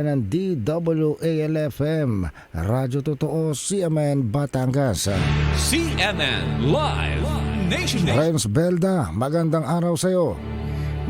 ng DWALFM, Radyo Totoo, CMN Batangas. CNN Live Nation Nation. Renz Belda, magandang araw sa iyo.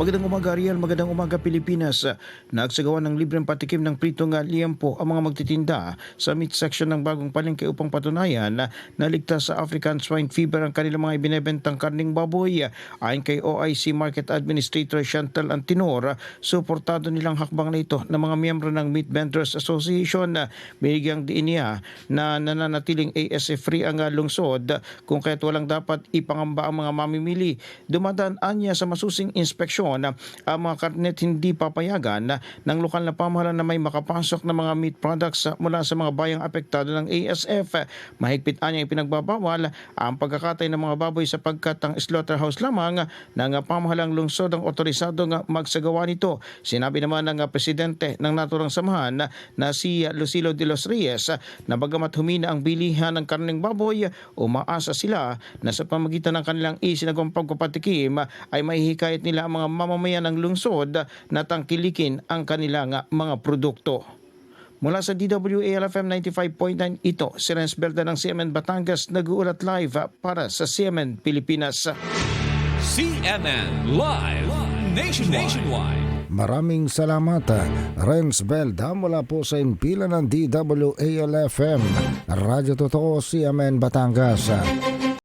Magandang umaga Ariel, magandang umaga Pilipinas. Nagsagawa ng libreng patikim ng pritong liempo ang mga magtitinda sa meat section ng bagong palengke upang patunayan na naligtas sa African swine fever ang kanilang mga ibinebentang karning baboy. Ayon kay OIC Market Administrator Chantal Antinor, suportado nilang hakbang na ito ng mga miyembro ng Meat Vendors Association. Binigyang diin niya na nananatiling ASF free ang lungsod kung kaya't walang dapat ipangamba ang mga mamimili. Dumadaan niya sa masusing inspeksyon ang mga karnet hindi papayagan ng lokal na pamahalaan na may makapasok na mga meat products mula sa mga bayang apektado ng ASF. Mahigpit niya ipinagbabawal ang pagkakatay ng mga baboy sapagkat ang slaughterhouse lamang ng pamahalang lungsod ang otorisado nga magsagawa nito. Sinabi naman ng presidente ng naturang samahan na si Lucilo de los Reyes na bagamat humina ang bilihan ng karneng baboy, umaasa sila na sa pamagitan ng kanilang isinagawang pagpapatikim ay mahihikayat nila ang mga mamamayan ng lungsod na tangkilikin ang kanilang mga produkto. Mula sa DWALFM 95.9, ito si Renz Berda ng CMN Batangas nag-uulat live para sa CMN Pilipinas. CNN Live Nation Nationwide. Maraming salamat, Renz Belda mula po sa impila ng DWALFM, Radyo Totoo, CMN Batangas.